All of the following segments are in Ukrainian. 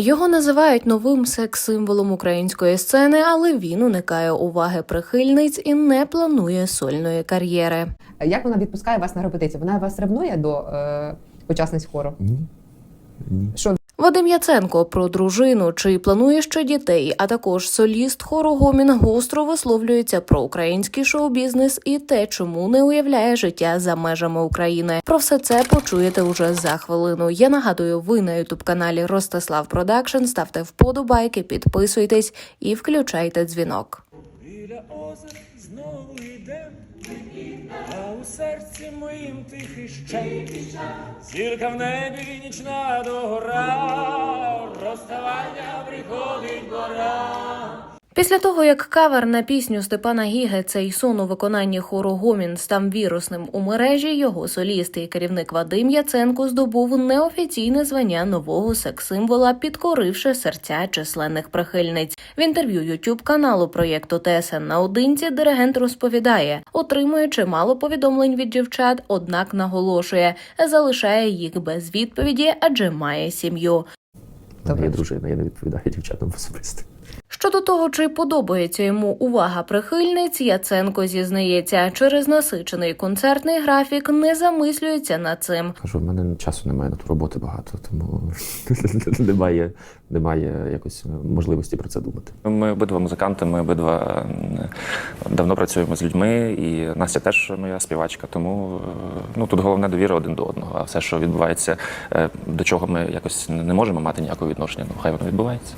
Його називають новим секс-символом української сцени, але він уникає уваги прихильниць і не планує сольної кар'єри. Як вона відпускає вас на репетицію? Вона вас ревнує до е, учасниць хору? Ні. Ні. Що Вадим Яценко про дружину, чи планує ще дітей, а також соліст хору Гомін гостро висловлюється про український шоу-бізнес і те, чому не уявляє життя за межами України. Про все це почуєте уже за хвилину. Я нагадую, ви на ютуб каналі Ростислав Продакшн. Ставте вподобайки, підписуйтесь і включайте дзвінок. Біля озер знову йдем, а у серці моїм тихий щем. Зірка в небі нічна догора, розставання приходить пора. Після того, як кавер на пісню Степана Гіге цей сон у виконанні хору Гомін став вірусним у мережі, його соліст і керівник Вадим Яценко здобув неофіційне звання нового секс-символа, підкоривши серця численних прихильниць. В інтерв'ю ютуб каналу проєкту ТСН наодинці диригент розповідає, отримує чимало повідомлень від дівчат, однак наголошує, залишає їх без відповіді, адже має сім'ю. Є дружина, я не відповідаю дівчатам особисто. Щодо того, чи подобається йому увага прихильниць, Яценко зізнається, через насичений концертний графік не замислюється над цим. Кажу, в мене часу немає на ту роботи багато, тому немає, немає якось можливості про це думати. Ми обидва музиканти, ми обидва давно працюємо з людьми, і Настя теж моя співачка. Тому е, ну тут головне довіра один до одного. А все, що відбувається, е, до чого ми якось не можемо мати ніякого відношення, ну хай воно відбувається.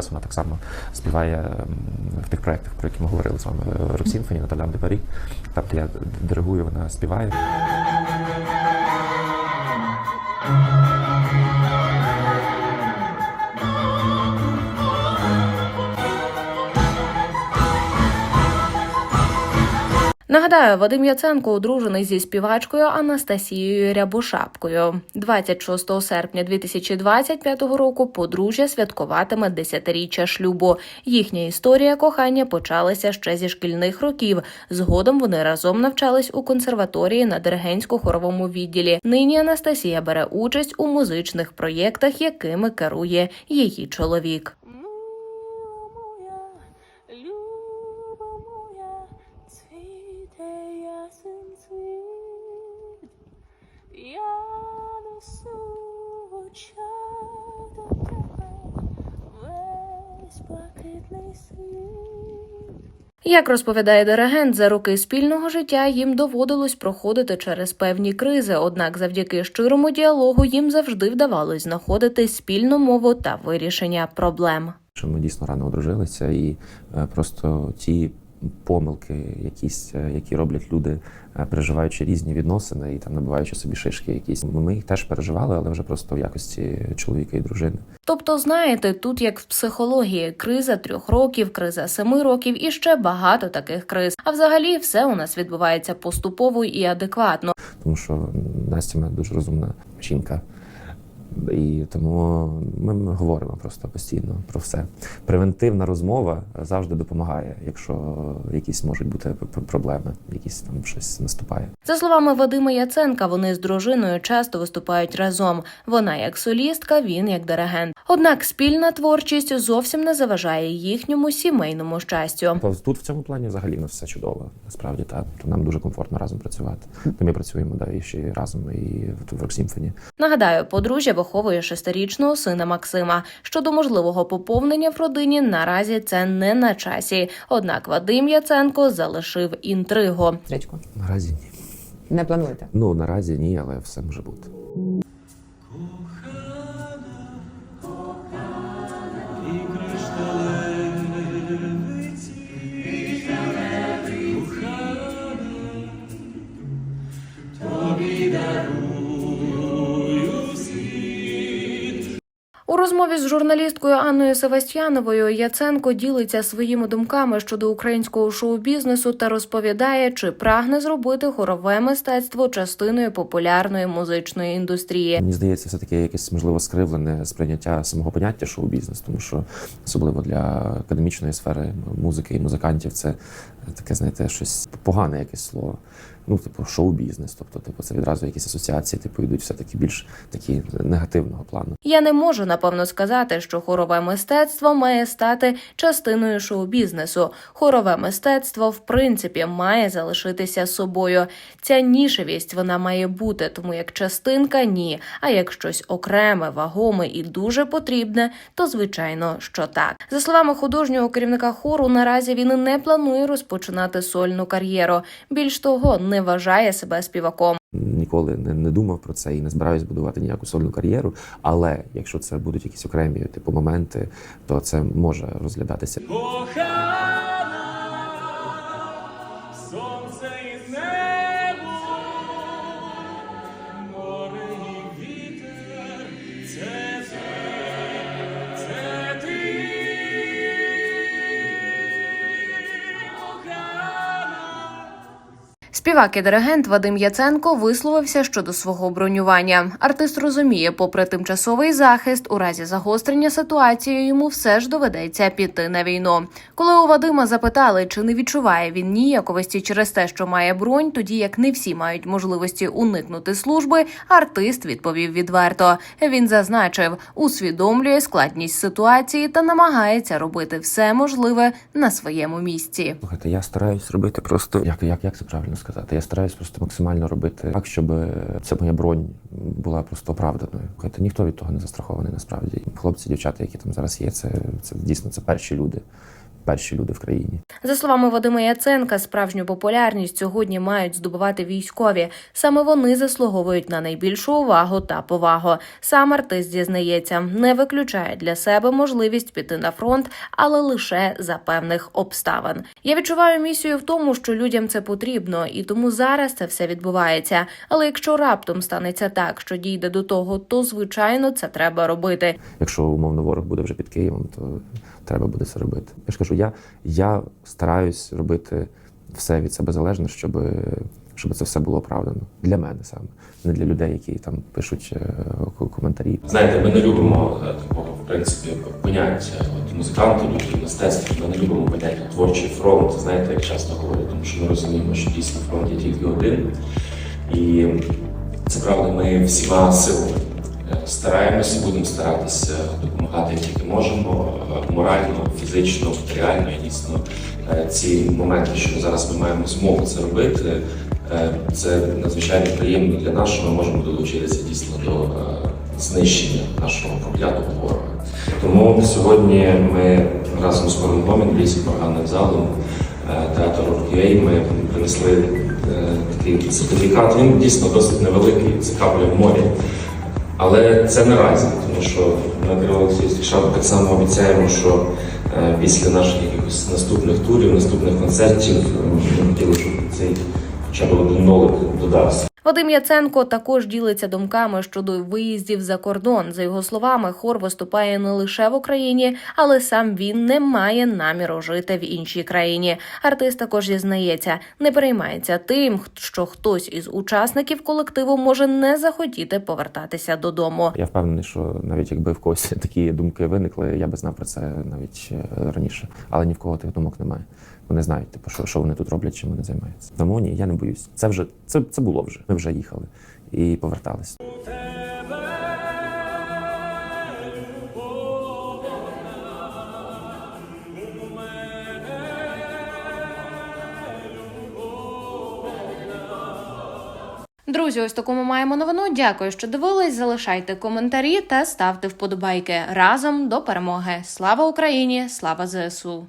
Зараз вона так само співає в тих проєктах, про які ми говорили з вами Рок Сімфоні, Наталян де Парі. Там, де я диригую, вона співає. Нагадаю, Вадим Яценко одружений зі співачкою Анастасією Рябошапкою. 26 серпня 2025 року подружжя святкуватиме 10-річчя шлюбу. Їхня історія кохання почалася ще зі шкільних років. Згодом вони разом навчались у консерваторії на диригентсько-хоровому відділі. Нині Анастасія бере участь у музичних проєктах, якими керує її чоловік. Блакитний світ. Як розповідає диригент, за роки спільного життя їм доводилось проходити через певні кризи, однак завдяки щирому діалогу їм завжди вдавалось знаходити спільну мову та вирішення проблем. Що ми дійсно рано одружилися, і е, просто ті помилки, якісь, е, які роблять люди, е, переживаючи різні відносини і там набиваючи собі шишки, якісь ми їх теж переживали, але вже просто в якості чоловіка і дружини. Тобто, знаєте, тут як в психології, криза трьох років, криза семи років і ще багато таких криз. А взагалі все у нас відбувається поступово і адекватно. тому що Настя мене дуже розумна жінка. І тому ми, говоримо просто постійно про все. Превентивна розмова завжди допомагає, якщо якісь можуть бути проблеми, якісь там щось наступає. За словами Вадима Яценка, вони з дружиною часто виступають разом. Вона як солістка, він як диригент. Однак спільна творчість зовсім не заважає їхньому сімейному щастю. Тут в цьому плані взагалі в нас все чудово. Насправді так. То нам дуже комфортно разом працювати. То ми працюємо да, і ще разом і в- в Роксімфоні. Нагадаю, подружжя виховує шестирічного сина Максима. Щодо можливого поповнення в родині наразі це не на часі. Однак Вадим Яценко залишив інтригу. речко? Наразі ні. Не плануєте? Ну наразі ні, але все може бути. Розмові з журналісткою Анною Севастьяновою Яценко ділиться своїми думками щодо українського шоу-бізнесу та розповідає, чи прагне зробити хорове мистецтво частиною популярної музичної індустрії. Мені здається, все таки якесь можливо скривлене сприйняття самого поняття шоу-бізнес, тому що особливо для академічної сфери музики і музикантів це таке, знаєте, щось погане якесь слово. Ну, типу, шоу-бізнес. Тобто, типу, це відразу якісь асоціації, типу, йдуть все таки більш такі негативного плану. Я не можу напевно сказати, що хорове мистецтво має стати частиною шоу-бізнесу. Хорове мистецтво, в принципі, має залишитися собою. Ця нішевість вона має бути, тому як частинка ні. А як щось окреме, вагоме і дуже потрібне, то звичайно, що так. За словами художнього керівника хору, наразі він не планує розпочинати сольну кар'єру. Більш того, не вважає себе співаком. Ніколи не, не думав про це і не збираюсь будувати ніяку сольну кар'єру. Але якщо це будуть якісь окремі типу моменти, то це може розглядатися. Співак і диригент Вадим Яценко висловився щодо свого бронювання. Артист розуміє, попри тимчасовий захист, у разі загострення ситуації йому все ж доведеться піти на війну. Коли у Вадима запитали, чи не відчуває він ніяковості через те, що має бронь, тоді як не всі мають можливості уникнути служби, артист відповів відверто. Він зазначив, усвідомлює складність ситуації та намагається робити все можливе на своєму місці. Я стараюсь робити просто як, як, як це правильно сказати. Я стараюсь просто максимально робити так, щоб ця моя бронь була просто оправданою. Слухайте, ніхто від того не застрахований насправді. Хлопці, дівчата, які там зараз є, це, це дійсно це перші люди. Перші люди в країні. За словами Вадима Яценка, справжню популярність сьогодні мають здобувати військові. Саме вони заслуговують на найбільшу увагу та повагу. Сам артист зізнається, не виключає для себе можливість піти на фронт, але лише за певних обставин. Я відчуваю місію в тому, що людям це потрібно, і тому зараз це все відбувається. Але якщо раптом станеться так, що дійде до того, то звичайно це треба робити. Якщо умовно ворог буде вже під Києвом, то треба буде це робити. Я ж кажу, я, я стараюсь робити все від себе залежне, щоб, щоб це все було оправдано. Для мене саме, не для людей, які там пишуть е, коментарі. Знаєте, ми не любимо е, такого, в принципі, поняття от, музиканти, люди мистецтва. Ми не любимо поняття творчий фронт. Знаєте, як часто говорять, тому що ми розуміємо, що дійсно фронт є тільки один. І це правда, ми всіма силами е, стараємося, будемо старатися допомагати як тільки можемо, морально, фізично, матеріально. Дійсно ці моменти, що зараз ми маємо змогу це робити. Е, Це надзвичайно приємно для нас, що ми можемо долучитися дійсно до е, знищення нашого проклятого ворога. Тому сьогодні ми разом з хором Гомін, лісом органним залом е, театру Рок'єй ми принесли такий сертифікат. Він дійсно досить невеликий, це капля в морі. Але це наразі, тому що ми Кирило Олексійович Шаб так само обіцяємо, що після наших якихось наступних турів, наступних концертів ми хотіли, щоб цей хоча б один нолик додався. Вадим Яценко також ділиться думками щодо виїздів за кордон. За його словами, хор виступає не лише в Україні, але сам він не має наміру жити в іншій країні. Артист також зізнається, не переймається тим, що хтось із учасників колективу може не захотіти повертатися додому. Я впевнений, що навіть якби в когось такі думки виникли, я би знав про це навіть е, раніше. Але ні в кого тих думок немає. Вони знають, типу, що, що вони тут роблять, чим вони займаються. Тому ні, я не боюсь. Це вже це, це було вже. Ми вже їхали і повертались. Друзі, ось таку ми маємо новину. Дякую, що дивились. Залишайте коментарі та ставте вподобайки разом до перемоги. Слава Україні! Слава ЗСУ!